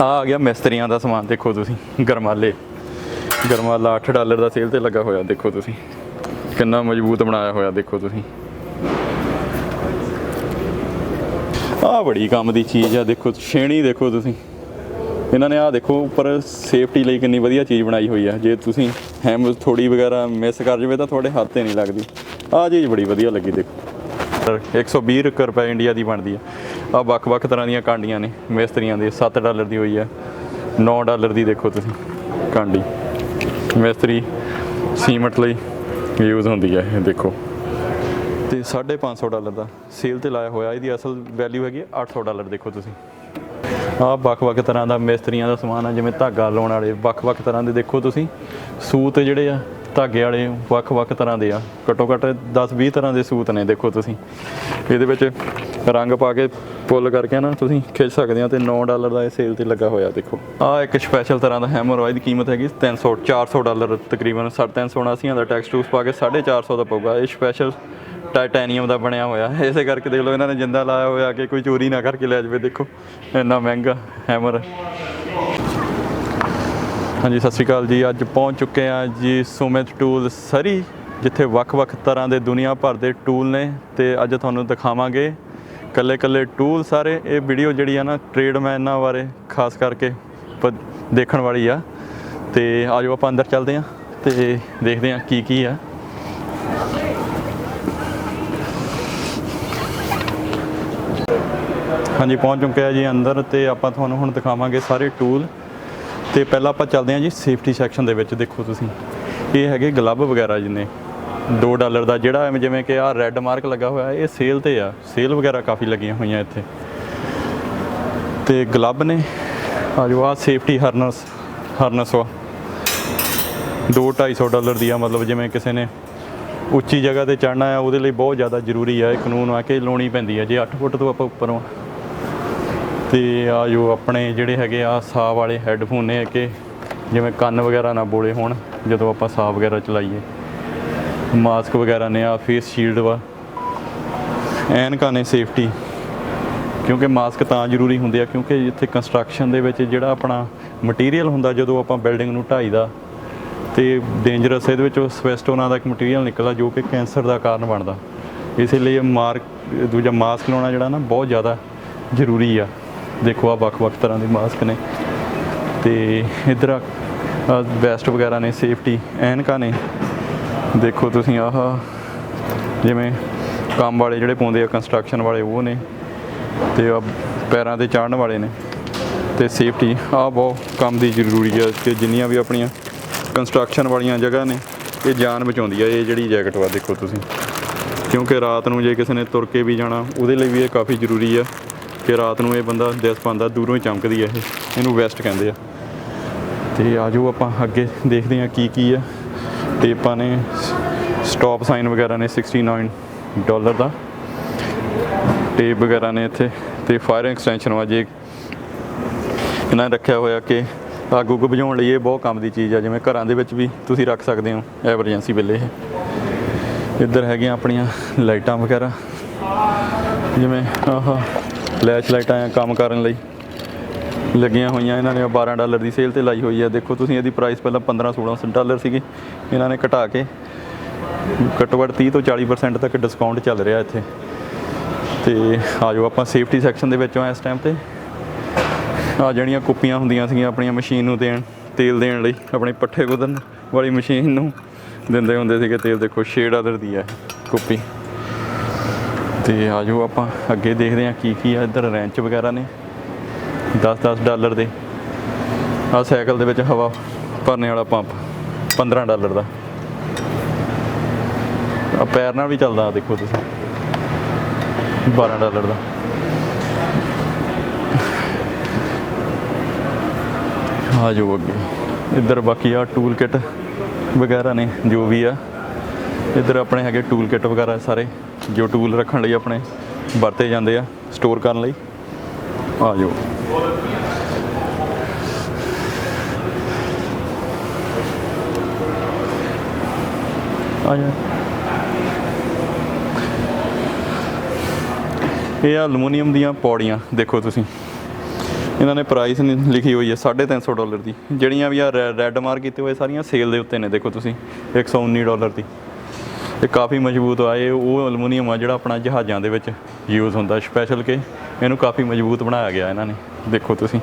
ਆ ਆ ਗਿਆ ਮਿਸਤਰੀਆਂ ਦਾ ਸਮਾਨ, ਦੇਖੋ ਤੁਸੀਂ, ਗਰਮਾਲੇ। ਗਰਮਾਲਾ 8 ਡਾਲਰ ਦਾ ਸੇਲ ਤੇ ਲੱਗਾ ਹੋਇਆ, ਦੇਖੋ ਤੁਸੀਂ। ਕਿੰਨਾ ਮਜ਼ਬੂਤ ਬਣਾਇਆ ਹੋਇਆ, ਦੇਖੋ ਤੁਸੀਂ। ਆ ਬੜੀ ਕੰਮ ਦੀ ਚੀਜ਼ ਆ, ਦੇਖੋ, ਛੇਣੀ ਦੇਖੋ ਤੁਸੀਂ। ਇਹਨਾਂ ਨੇ ਆ ਦੇਖੋ, ਉੱਪਰ ਸੇਫਟੀ ਲਈ ਕਿੰਨੀ ਵਧੀਆ ਚੀਜ਼ ਬਣਾਈ ਹੋਈ ਆ। ਜੇ ਤੁਸੀਂ ਹੈਮ ਥੋੜੀ ਵਗੈਰਾ ਮਿਸ ਕਰ ਜਵੇ ਤਾਂ ਤੁਹਾਡੇ ਹੱਥ ਤੇ ਨਹੀਂ ਲੱਗਦੀ। ਆ ਚੀਜ਼ ਬੜੀ ਵਧੀਆ ਲੱਗੀ, ਦੇਖੋ। 120 ਕੁ ਰੁਪਏ ਇੰਡੀਆ ਦੀ ਬਣਦੀ ਆ। ਆ ਵੱਖ-ਵੱਖ ਤਰ੍ਹਾਂ ਦੀਆਂ ਕਾਂਡੀਆਂ ਨੇ, ਮਿਸਤਰੀਆਂ ਦੇ 7 ਡਾਲਰ ਦੀ ਹੋਈ ਆ 9 ਡਾਲਰ ਦੀ ਦੇਖੋ ਤੁਸੀਂ ਕਾਂਡੀ। ਮਿਸਤਰੀ ਸੀਮਟ ਲਈ ਯੂਜ਼ ਹੁੰਦੀ ਹੈ ਇਹ, ਦੇਖੋ। ਤੇ 550 ਡਾਲਰ ਦਾ ਸੇਲ ਤੇ ਲਾਇਆ ਹੋਇਆ, ਇਹਦੀ ਅਸਲ ਵੈਲਿਊ ਹੈਗੀ 800 ਡਾਲਰ, ਦੇਖੋ ਤੁਸੀਂ। ਆਹ ਵੱਖ-ਵੱਖ ਤਰ੍ਹਾਂ ਦਾ ਮਿਸਤਰੀਆਂ ਦਾ ਸਮਾਨ ਆ, ਜਿਵੇਂ ਧਾਗਾ ਲਾਉਣ ਵਾਲੇ ਵੱਖ-ਵੱਖ ਤਰ੍ਹਾਂ ਦੇ ਦੇਖੋ ਤੁਸੀਂ। ਸੂਤ ਜਿਹੜੇ ਆ ਧਾਗੇ ਵਾਲੇ ਵੱਖ-ਵੱਖ ਤਰ੍ਹਾਂ ਦੇ ਆ। ਘੱਟੋ ਘੱਟ 10-20 ਤਰ੍ਹਾਂ ਦੇ ਸੂਤ ਨੇ, ਦੇਖੋ ਤੁਸੀਂ। ਇਹਦੇ ਵਿੱਚ ਰੰਗ ਪਾ ਕੇ ਪੁੱਲ ਕਰਕੇ ਨਾ ਤੁਸੀਂ ਖਿੱਚ ਸਕਦੇ ਆ ਤੇ 9 ਡਾਲਰ ਦਾ ਇਹ ਸੇਲ ਤੇ ਲੱਗਾ ਹੋਇਆ, ਦੇਖੋ। ਆ ਇੱਕ ਸਪੈਸ਼ਲ ਤਰ੍ਹਾਂ ਦਾ ਹੈਮਰ ਆ ਇਹਦੀ ਕੀਮਤ ਹੈਗੀ 300 400 ਡਾਲਰ ਤਕਰੀਬਨ 379 ਦਾ ਟੈਕਸ ਟੂਸ ਪਾ ਕੇ 450 ਦਾ ਪਊਗਾ। ਇਹ ਸਪੈਸ਼ਲ ਟਾਈਟੈਨੀਅਮ ਦਾ ਬਣਿਆ ਹੋਇਆ। ਹੈ। ਇਸੇ ਕਰਕੇ ਦੇਖ ਲਓ ਇਹਨਾਂ ਨੇ ਜਿੰਦਾ ਲਾਇਆ ਹੋਇਆ ਕਿ ਕੋਈ ਚੋਰੀ ਨਾ ਕਰਕੇ ਲੈ ਜਾਵੇ, ਦੇਖੋ। ਇੰਨਾ ਮਹਿੰਗਾ ਹੈਮਰ ਹਾਂਜੀ, ਸਤਿ ਸ਼੍ਰੀ ਅਕਾਲ ਜੀ। ਅੱਜ ਪਹੁੰਚ ਚੁੱਕੇ ਆ ਜੀ ਸੁਮਿਤ ਟੂਲ ਸਰੀ ਜਿੱਥੇ ਵੱਖ-ਵੱਖ ਤਰ੍ਹਾਂ ਦੇ ਦੁਨੀਆ ਭਰ ਦੇ ਟੂਲ ਨੇ ਤੇ ਅੱਜ ਤੁਹਾਨੂੰ ਦਿਖਾਵਾਂਗੇ ਕੱਲੇ-ਕੱਲੇ ਟੂਲ ਸਾਰੇ। ਇਹ ਵੀਡੀਓ ਜਿਹੜੀ ਆ ਨਾ ਟ੍ਰੇਡਮੈਨਾਂ ਬਾਰੇ, ਖਾਸ ਕਰਕੇ ਦੇਖਣ ਵਾਲੀ ਆ। ਤੇ ਆਜੋ ਆਪਾਂ ਅੰਦਰ ਚੱਲਦੇ ਆ ਤੇ ਦੇਖਦੇ ਆ ਕੀ ਕੀ ਆ। ਹਾਂਜੀ, ਪਹੁੰਚ ਚੁੱਕੇ ਆ ਜੀ ਅੰਦਰ ਤੇ ਆਪਾਂ ਤੁਹਾਨੂੰ ਹੁਣ ਦਿਖਾਵਾਂਗੇ ਸਾਰੇ ਟੂਲ ਤੇ ਪਹਿਲਾਂ ਆਪਾਂ ਚੱਲਦੇ ਹਾਂ ਜੀ ਸੇਫਟੀ ਸੈਕਸ਼ਨ ਦੇ ਵਿੱਚ, ਦੇਖੋ ਤੁਸੀਂ। ਇਹ ਹੈਗੇ ਗਲੱਬ ਵਗੈਰਾ ਜਿੰਨੇ। 2 ਡਾਲਰ ਦਾ ਜਿਹੜਾ ਐਵੇਂ ਜਿਵੇਂ ਕਿ ਆ ਰੈੱਡ ਮਾਰਕ ਲੱਗਾ ਹੋਇਆ, ਇਹ ਸੇਲ ਤੇ ਆ। ਸੇਲ ਵਗੈਰਾ ਕਾਫੀ ਲੱਗੀਆਂ ਹੋਈਆਂ ਇੱਥੇ। ਤੇ ਗਲੱਬ ਨੇ, ਆ ਜੋ ਆ ਸੇਫਟੀ ਹਰਨਸ ਹਰਨਸ ਵਾ 2 250 ਡਾਲਰ ਦੀ ਆ, ਮਤਲਬ ਜਿਵੇਂ ਕਿਸੇ ਨੇ ਉੱਚੀ ਜਗ੍ਹਾ ਤੇ ਚੜਨਾ ਆ, ਉਹਦੇ ਲਈ ਬਹੁਤ ਜ਼ਿਆਦਾ ਜ਼ਰੂਰੀ ਆ। ਇਹ ਕਾਨੂੰਨ ਆ ਕਿ ਲਾਉਣੀ ਪੈਂਦੀ ਆ। ਜੇ 8 ਫੁੱਟ ਤੋਂ ਆਪਾਂ ਉੱਪਰੋਂ ਤੇ ਆ ਜੋ ਆਪਣੇ ਜਿਹੜੇ ਹੈਗੇ ਆ ਸਾਹ ਵਾਲੇ ਹੈੱਡਫੋਨ ਨੇ ਕਿ ਜਿਵੇਂ ਕੰਨ ਵਗੈਰਾ ਨਾ ਬੋਲੇ ਹੋਣ, ਜਦੋਂ ਆਪਾਂ ਸਾਹ ਵਗੈਰਾ ਚਲਾਈਏ। ਮਾਸਕ ਵਗੈਰਾ ਨੇ ਆ ਫੇਸ ਸ਼ੀਲਡ ਵਾ। ਐਨਕਾਂ ਨੇ ਸੇਫਟੀ ਕਿਉਂਕਿ ਮਾਸਕ ਤਾਂ ਜ਼ਰੂਰੀ ਹੁੰਦੇ ਆ, ਕਿਉਂਕਿ ਇੱਥੇ ਕੰਸਟਰਕਸ਼ਨ ਦੇ ਵਿੱਚ ਜਿਹੜਾ ਆਪਣਾ ਮਟੀਰੀਅਲ ਹੁੰਦਾ, ਜਦੋਂ ਆਪਾਂ ਬਿਲਡਿੰਗ ਨੂੰ ਢਾਈਦਾ ਤੇ ਡੇਂਜਰਸ ਇਹਦੇ ਵਿੱਚ ਸਵੈਸਟ ਉਹਨਾਂ ਦਾ ਇੱਕ ਮਟੀਰੀਅਲ ਨਿਕਲਦਾ, ਜੋ ਕਿ ਕੈਂਸਰ ਦਾ ਕਾਰਨ ਬਣਦਾ। ਇਸੇ ਲਈ ਮਾਰਕ ਦੂਜਾ ਮਾਸਕ ਲਾਉਣਾ ਜਿਹੜਾ ਨਾ, ਬਹੁਤ ਜ਼ਿਆਦਾ ਜ਼ਰੂਰੀ ਆ। ਦੇਖੋ ਆ ਵੱਖ-ਵੱਖ ਤਰ੍ਹਾਂ ਦੇ ਮਾਸਕ ਨੇ। ਤੇ ਇਧਰ ਆ ਵੈਸਟ ਵਗੈਰਾ ਨੇ ਸੇਫਟੀ ਐਨਕਾਂ ਨੇ। ਦੇਖੋ ਤੁਸੀਂ ਆਹ, ਜਿਵੇਂ ਕੰਮ ਵਾਲੇ ਜਿਹੜੇ ਪਾਉਂਦੇ ਆ ਕੰਸਟਰਕਸ਼ਨ ਵਾਲੇ, ਉਹ ਨੇ। ਤੇ ਆ ਪੈਰਾਂ ਤੇ ਚਾੜਨ ਵਾਲੇ ਨੇ। ਤੇ ਸੇਫਟੀ ਆ ਬਹੁਤ ਕੰਮ ਦੀ ਜ਼ਰੂਰੀ ਹੈ ਕਿ ਜਿੰਨੀਆਂ ਵੀ ਆਪਣੀਆਂ ਕੰਸਟਰਕਸ਼ਨ ਵਾਲੀਆਂ ਜਗ੍ਹਾ ਨੇ, ਇਹ ਜਾਨ ਬਚਾਉਂਦੀ ਆ, ਇਹ ਜਿਹੜੀ ਜੈਕਟ ਵਾ, ਦੇਖੋ ਤੁਸੀਂ। ਕਿਉਂਕਿ ਰਾਤ ਨੂੰ ਜੇ ਕਿਸੇ ਨੇ ਤੁਰ ਕੇ ਵੀ ਜਾਣਾ, ਉਹਦੇ ਲਈ ਵੀ ਇਹ ਕਾਫੀ ਜ਼ਰੂਰੀ ਆ। ਕਿ ਰਾਤ ਨੂੰ ਇਹ ਬੰਦਾ ਦਿਸ ਪਾਉਂਦਾ, ਦੂਰੋਂ ਹੀ ਚਮਕਦੀ ਹੈ ਇਹ। ਇਹਨੂੰ ਵੈਸਟ ਕਹਿੰਦੇ ਆ। ਤੇ ਆਜੋ ਆਪਾਂ ਅੱਗੇ ਦੇਖਦੇ ਆ ਕੀ ਕੀ ਆ। ਟੇਪਾਂ ਨੇ ਸਟਾਪ ਸਾਈਨ ਵਗੈਰਾ ਨੇ 69 ਡਾਲਰ ਦਾ। ਟੇਪ ਵਗੈਰਾ ਨੇ ਇੱਥੇ। ਤੇ ਫਾਇਰ ਐਕਸਟੈਂਸ਼ਨ ਵਾ ਜੇ ਇਹਨਾਂ ਨੇ ਰੱਖਿਆ ਹੋਇਆ ਕਿ ਅੱਗ ਉੱਗ ਬੁਝਾਉਣ ਲਈ ਇਹ ਬਹੁਤ ਕੰਮ ਦੀ ਚੀਜ਼ ਆ। ਜਿਵੇਂ ਘਰਾਂ ਦੇ ਵਿੱਚ ਵੀ ਤੁਸੀਂ ਰੱਖ ਸਕਦੇ ਹੋ ਐਮਰਜੈਂਸੀ ਵੇਲੇ ਇਹ। ਇੱਧਰ ਹੈਗੀਆਂ ਆਪਣੀਆਂ ਲਾਈਟਾਂ ਵਗੈਰਾ। ਜਿਵੇਂ ਆਹ ਫਲੈਸ਼ ਲਾਈਟਾਂ ਆ ਕੰਮ ਕਰਨ ਲਈ। ਲੱਗੀਆਂ ਹੋਈਆਂ ਇਹਨਾਂ ਨੇ 12 ਡਾਲਰ ਦੀ ਸੇਲ ਤੇ ਲਾਈ ਹੋਈ ਹੈ ਦੇਖੋ ਤੁਸੀਂ ਇਹਦੀ ਪ੍ਰਾਈਸ ਪਹਿਲਾਂ 15 16 ਡਾਲਰ ਸੀਗੀ। ਇਹਨਾਂ ਨੇ ਘਟਾ ਕੇ ਘੱਟੋ ਘੱਟ 30 ਤੋਂ 40% ਤੱਕ ਡਿਸਕਾਊਂਟ ਚੱਲ ਰਿਹਾ ਇੱਥੇ। ਤੇ ਆਜੋ ਆਪਾਂ ਸੇਫਟੀ ਸੈਕਸ਼ਨ ਦੇ ਵਿੱਚੋਂ ਇਸ ਟਾਈਮ ਤੇ। ਆ ਜਿਹੜੀਆਂ ਕੁੱਪੀਆਂ ਹੁੰਦੀਆਂ ਸੀਗੀਆਂ ਆਪਣੀਆਂ ਮਸ਼ੀਨ ਨੂੰ ਦੇਣ, ਤੇਲ ਦੇਣ ਲਈ, ਆਪਣੇ ਪੱਠੇ ਕੁਤਰਨ ਵਾਲੀ ਮਸ਼ੀਨ ਨੂੰ ਦਿੰਦੇ ਹੁੰਦੇ ਸੀਗੇ ਤੇਲ। ਦੇਖੋ ਸ਼ੇਡ ਡਾਲਰ ਦੀ ਹੈ ਇਹ ਕੁੱਪੀ। ਤੇ ਆਜੋ ਆਪਾਂ ਅੱਗੇ ਦੇਖਦੇ ਹਾਂ ਕੀ ਕੀ ਆ ਇੱਧਰ ਰੈਂਚ ਵਗੈਰਾ ਨੇ। 10-10 ਡਾਲਰ ਦੇ। ਆ ਸਾਈਕਲ ਦੇ ਵਿੱਚ ਹਵਾ ਭਰਨੇ ਵਾਲਾ ਪੰਪ 15 ਡਾਲਰ ਦਾ। ਆ ਪੈਰ ਨਾਲ ਵੀ ਚੱਲਦਾ ਆਹ ਦੇਖੋ ਤੁਸੀਂ। 12 ਡਾਲਰ ਦਾ। ਆ ਜੋ ਅੱਗੇ। ਇੱਧਰ ਬਾਕੀ ਆ ਟੂਲ ਕਿਟ ਵਗੈਰਾ ਨੇ ਜੋ ਵੀ ਆ। ਇੱਧਰ ਆਪਣੇ ਹੈਗੇ ਟੂਲ ਕਿਟ ਵਗੈਰਾ ਸਾਰੇ। ਜੋ ਟੂਲ ਰੱਖਣ ਲਈ ਆਪਣੇ ਵਰਤੇ ਜਾਂਦੇ ਆ ਸਟੋਰ ਕਰਨ ਲਈ। ਆ ਜੋ ਆ ਜਾ ਇਹ ਆ ਐਲੂਮੀਨੀਅਮ ਦੀਆਂ ਪੌੜੀਆਂ, ਦੇਖੋ ਤੁਸੀਂ। ਇਹਨਾਂ ਨੇ ਪ੍ਰਾਈਸ ਲਿਖੀ ਹੋਈ ਹੈ 350 ਡਾਲਰ ਦੀ। ਜਿਹੜੀਆਂ ਵੀ ਆ ਰੈੱਡ ਮਾਰ ਕੀਤੇ ਹੋਏ, ਸਾਰੀਆਂ ਸੇਲ ਦੇ ਉੱਤੇ ਨੇ, ਦੇਖੋ ਤੁਸੀਂ। 119 ਡਾਲਰ ਦੀ। ਇਹ ਕਾਫੀ ਮਜ਼ਬੂਤ ਆ, ਇਹ ਉਹ ਐਲੂਮੀਨੀਅਮ ਆ ਜਿਹੜਾ ਆਪਣਾ ਜਹਾਜ਼ਾਂ ਦੇ ਵਿੱਚ ਯੂਜ਼ ਹੁੰਦਾ ਸਪੈਸ਼ਲ ਕਿ। ਇਹਨੂੰ ਕਾਫੀ ਮਜ਼ਬੂਤ ਬਣਾਇਆ ਗਿਆ ਇਹਨਾਂ ਨੇ, ਦੇਖੋ ਤੁਸੀਂ।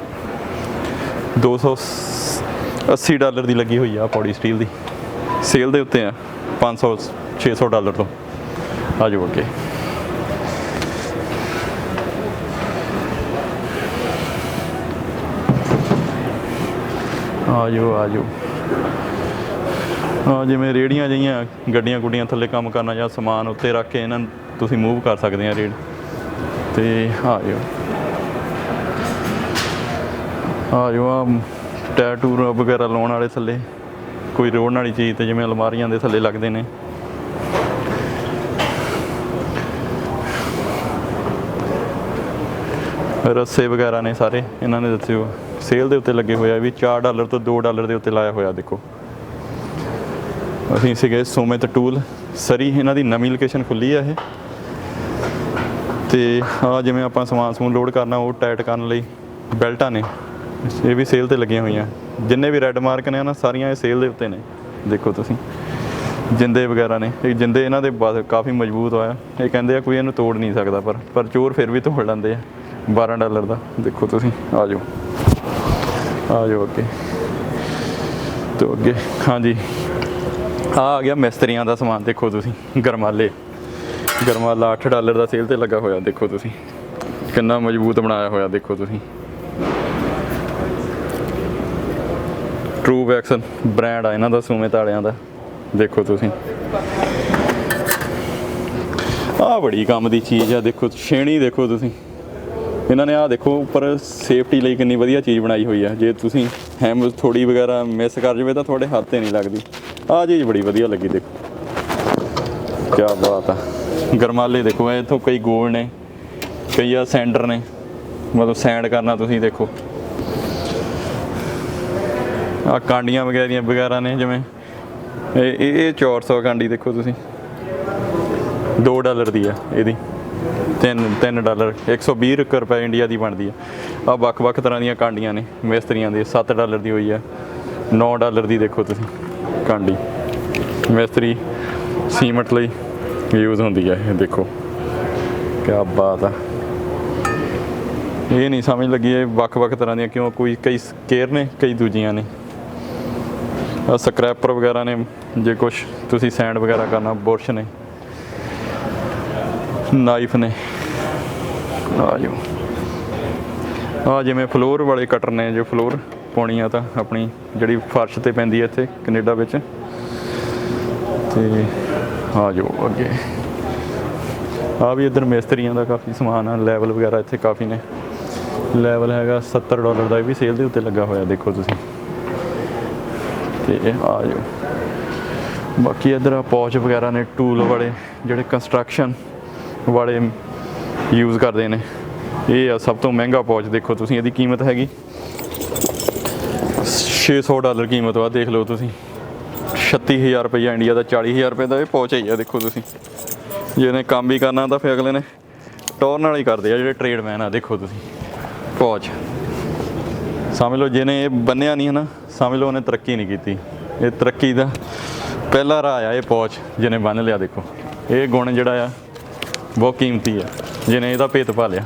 280 ਡਾਲਰ ਦੀ ਲੱਗੀ ਹੋਈ ਆ ਪੌੜੀ ਸਟੀਲ ਦੀ। ਸੇਲ ਦੇ ਉੱਤੇ ਆ 500 600 ਡਾਲਰ ਤੋਂ। ਆ ਜਾਓ ਅੱਗੇ। ਆ ਜਾਓ ਆ ਜਾਓ। ਜਿਵੇਂ ਰੇੜੀਆਂ ਜਿਹੀਆਂ ਗੱਡੀਆਂ ਗੁੱਡੀਆਂ ਥੱਲੇ ਕੰਮ ਕਰਨਾ ਜਾਂ ਸਮਾਨ ਉੱਤੇ ਰੱਖ ਕੇ ਇਹਨਾਂ ਨੂੰ ਤੁਸੀਂ ਮੂਵ ਕਰ ਸਕਦੇ ਆ ਰੇੜ ਤੇ ਆ ਜਾਓ। ਆ ਜੋ ਆ ਟੈਟੂ ਵਗੈਰਾ ਲਾਉਣ ਵਾਲੇ ਥੱਲੇ। ਕੋਈ ਰੋੜਨ ਵਾਲੀ ਚੀਜ਼ ਤੇ ਜਿਵੇਂ ਅਲਮਾਰੀਆਂ ਦੇ ਥੱਲੇ ਲੱਗਦੇ ਨੇ। ਰੱਸੇ ਵਗੈਰਾ ਨੇ ਸਾਰੇ, ਇਹਨਾਂ ਨੇ ਦੱਸਿਓ। ਸੇਲ ਦੇ ਉੱਤੇ ਲੱਗੇ ਹੋਏ ਆ ਵੀ 4 ਡਾਲਰ ਤੋਂ 2 ਡਾਲਰ ਦੇ ਉੱਤੇ ਲਾਇਆ ਹੋਇਆ, ਦੇਖੋ। ਅਸੀਂ ਸੀਗੇ ਸੋਮਿਤ ਟੂਲ। ਸਰੀ, ਇਹਨਾਂ ਦੀ ਨਵੀਂ ਲੋਕੇਸ਼ਨ ਖੁੱਲੀ ਆ ਇਹ। ਤੇ ਆ ਜਿਵੇਂ ਆਪਾਂ ਸਮਾਨ ਸਮੂਨ ਲੋਡ ਕਰਨਾ, ਉਹ ਟਾਈਟ ਕਰਨ ਲਈ ਬੈਲਟਾਂ ਨੇ। ਇਹ ਵੀ ਸੇਲ ਤੇ ਲੱਗੀਆਂ ਹੋਈਆਂ। ਜਿੰਨੇ ਵੀ ਰੈੱਡ ਮਾਰਕ ਨੇ ਨਾ ਸਾਰੀਆਂ ਇਹ ਸੇਲ ਦੇ ਉੱਤੇ ਨੇ। ਦੇਖੋ ਤੁਸੀਂ। ਜਿੰਦੇ ਵਗੈਰਾ ਨੇ। ਇਹ ਜਿੰਦੇ ਇਹਨਾਂ ਦੇ ਕਾਫੀ ਮਜ਼ਬੂਤ ਹੋਇਆ। ਇਹ ਕਹਿੰਦੇ ਆ ਕੋਈ ਇਹਨੂੰ ਤੋੜ ਨਹੀਂ ਸਕਦਾ, ਪਰ ਪਰ ਚੋਰ ਫਿਰ ਵੀ ਤੋੜ ਲੈਂਦੇ ਆ। 12 ਡਾਲਰ ਦਾ। ਦੇਖੋ ਤੁਸੀਂ। ਆ ਜਾਓ। ਆ ਜਾਓ ਅੱਗੇ। ਤੋਂ ਅੱਗੇ। ਹਾਂਜੀ। ਆ ਆ ਗਿਆ ਮਿਸਤਰੀਆਂ ਦਾ ਸਮਾਨ, ਦੇਖੋ ਤੁਸੀਂ, ਗਰਮਾਲੇ। ਗਰਮਾਲਾ 8 ਡਾਲਰ ਦਾ ਸੇਲ ਤੇ ਲੱਗਾ ਹੋਇਆ, ਦੇਖੋ ਤੁਸੀਂ। ਕਿੰਨਾ ਮਜ਼ਬੂਤ ਬਣਾਇਆ ਹੋਇਆ, ਦੇਖੋ ਤੁਸੀਂ। ਟਰੂ ਵੈਕਸਨ ਬ੍ਰਾਂਡ ਆ, ਇਹਨਾਂ ਦਾ, ਸੂਮੇ ਤਾਲਿਆਂ ਦਾ। ਦੇਖੋ ਤੁਸੀਂ। ਆ ਬੜੀ ਕੰਮ ਦੀ ਚੀਜ਼ ਆ, ਦੇਖੋ, ਛੇਣੀ ਦੇਖੋ ਤੁਸੀਂ। ਇਹਨਾਂ ਨੇ ਆ ਦੇਖੋ, ਉੱਪਰ ਸੇਫਟੀ ਲਈ ਕਿੰਨੀ ਵਧੀਆ ਚੀਜ਼ ਬਣਾਈ ਹੋਈ ਆ। ਜੇ ਤੁਸੀਂ ਹੈਮ ਥੋੜੀ ਵਗੈਰਾ ਮਿਸ ਕਰ ਜਵੇ ਤਾਂ ਤੁਹਾਡੇ ਹੱਥ ਤੇ ਨਹੀਂ ਲੱਗਦੀ। ਆ ਚੀਜ਼ ਬੜੀ ਵਧੀਆ ਲੱਗੀ ਦੇਖੋ। ਕੀ ਬਾਤ ਆ। ਗਰਮਾਲੇ ਦੇਖੋ ਇੱਥੋਂ ਕਈ ਗੋਲ ਨੇ, ਕਈ ਆ ਸੈਂਡਰ ਨੇ। ਮਤਲਬ ਸੈਂਡ ਕਰਨਾ ਤੁਸੀਂ ਦੇਖੋ। ਆ ਕਾਂਡੀਆਂ ਵਗੈਰੀਆਂ ਵਗੈਰਾ ਨੇ ਜਿਵੇਂ। ਇਹ ਇਹ ਇਹ 400 ਕਾਂਡੀ ਦੇਖੋ ਤੁਸੀਂ। 2 ਡਾਲਰ ਦੀ ਆ ਇਹਦੀ। 3 3 ਡਾਲਰ। 120 ਕੁ ਰੁਪਏ ਇੰਡੀਆ ਦੀ ਬਣਦੀ ਆ। ਆ ਵੱਖ-ਵੱਖ ਤਰ੍ਹਾਂ ਦੀਆਂ ਕਾਂਡੀਆਂ ਨੇ, ਮਿਸਤਰੀਆਂ ਦੀ। 7 ਡਾਲਰ ਦੀ ਹੋਈ ਆ। 9 ਡਾਲਰ ਦੀ ਦੇਖੋ ਤੁਸੀਂ। ਕਾਂਡੀ। ਮਿਸਤਰੀ ਸੀਮਟ ਲਈ ਯੂਜ਼ ਹੁੰਦੀ ਆ ਇਹ, ਦੇਖੋ। ਕੀ ਬਾਤ ਆ। ਇਹ ਨਹੀਂ ਸਮਝ ਲੱਗੀ ਇਹ ਵੱਖ-ਵੱਖ ਤਰ੍ਹਾਂ ਦੀਆਂ ਕਿਉਂ ਕੋਈ ਕਈ ਸਕੇਅਰ ਨੇ, ਕਈ ਦੂਜੀਆਂ ਨੇ। ਆ ਸਕ੍ਰੈਪਰ ਵਗੈਰਾ ਨੇ, ਜੇ ਕੁਝ ਤੁਸੀਂ ਸੈਂਡ ਵਗੈਰਾ ਕਰਨਾ, ਬੁਰਸ਼ ਨੇ। ਨਾਈਫ ਨੇ। ਆ ਜੋ ਆ ਜਿਵੇਂ ਫਲੋਰ ਵਾਲੇ ਕਟਰ ਨੇ, ਜੋ ਫਲੋਰ ਪਾਉਣੀ ਆ ਤਾਂ ਆਪਣੀ ਜਿਹੜੀ ਫਰਸ਼ ਤੇ ਪੈਂਦੀ ਹੈ ਇੱਥੇ ਕੈਨੇਡਾ ਵਿੱਚ। ਤੇ ਆ ਜੋ ਅੱਗੇ। ਆ ਵੀ ਇੱਧਰ ਮਿਸਤਰੀਆਂ ਦਾ ਕਾਫੀ ਸਮਾਨ ਆ ਲੈਵਲ ਵਗੈਰਾ ਇੱਥੇ ਕਾਫੀ ਨੇ। ਲੈਵਲ ਹੈਗਾ 70 ਡਾਲਰ ਦਾ, ਇਹ ਵੀ ਸੇਲ ਦੇ ਉੱਤੇ ਲੱਗਾ ਹੋਇਆ, ਦੇਖੋ ਤੁਸੀਂ। ਤੇ ਆ ਜੋ ਬਾਕੀ ਇੱਧਰ ਆ ਪੌਚ ਵਗੈਰਾ ਨੇ ਟੂਲ ਵਾਲੇ, ਜਿਹੜੇ ਕੰਸਟਰਕਸ਼ਨ ਵਾਲੇ ਯੂਜ਼ ਕਰਦੇ ਨੇ। ਇਹ ਆ ਸਭ ਤੋਂ ਮਹਿੰਗਾ ਪੌਚ, ਦੇਖੋ ਤੁਸੀਂ ਇਹਦੀ ਕੀਮਤ ਹੈਗੀ। 600 ਡਾਲਰ ਕੀਮਤ ਵਾ, ਦੇਖ ਲਓ ਤੁਸੀਂ। 36000 ਰੁਪਏ ਇੰਡੀਆ ਦਾ 40000 ਰੁਪਏ ਦਾ ਇਹ ਪੌਚ ਹੈ ਆ, ਦੇਖੋ ਤੁਸੀਂ। ਜਿਹਨੇ ਕੰਮ ਵੀ ਕਰਨਾ ਤਾਂ ਫਿਰ ਅਗਲੇ ਨੇ ਟੌਰ ਨਾਲ ਹੀ ਕਰਦੇ ਆ, ਜਿਹੜੇ ਟ੍ਰੇਡਮੈਨ ਆ, ਦੇਖੋ ਤੁਸੀਂ। ਪੌਚ ਸਮਝ ਲਓ, ਜਿਹਨੇ ਇਹ ਬੰਨਿਆ ਨਹੀਂ ਹੈ ਨਾ ਸਮਝ ਲਓ ਉਹਨੇ ਤਰੱਕੀ ਨਹੀਂ ਕੀਤੀ। ਇਹ ਤਰੱਕੀ ਦਾ ਪਹਿਲਾ ਰਾਹ ਆ, ਇਹ ਪੌਚ ਜਿਹਨੇ ਬੰਨ ਲਿਆ, ਦੇਖੋ। ਇਹ ਗੁਣ ਜਿਹੜਾ ਆ, ਬਹੁਤ ਕੀਮਤੀ ਆ, ਜਿਹਨੇ ਇਹਦਾ ਭੇਤ ਪਾ ਲਿਆ।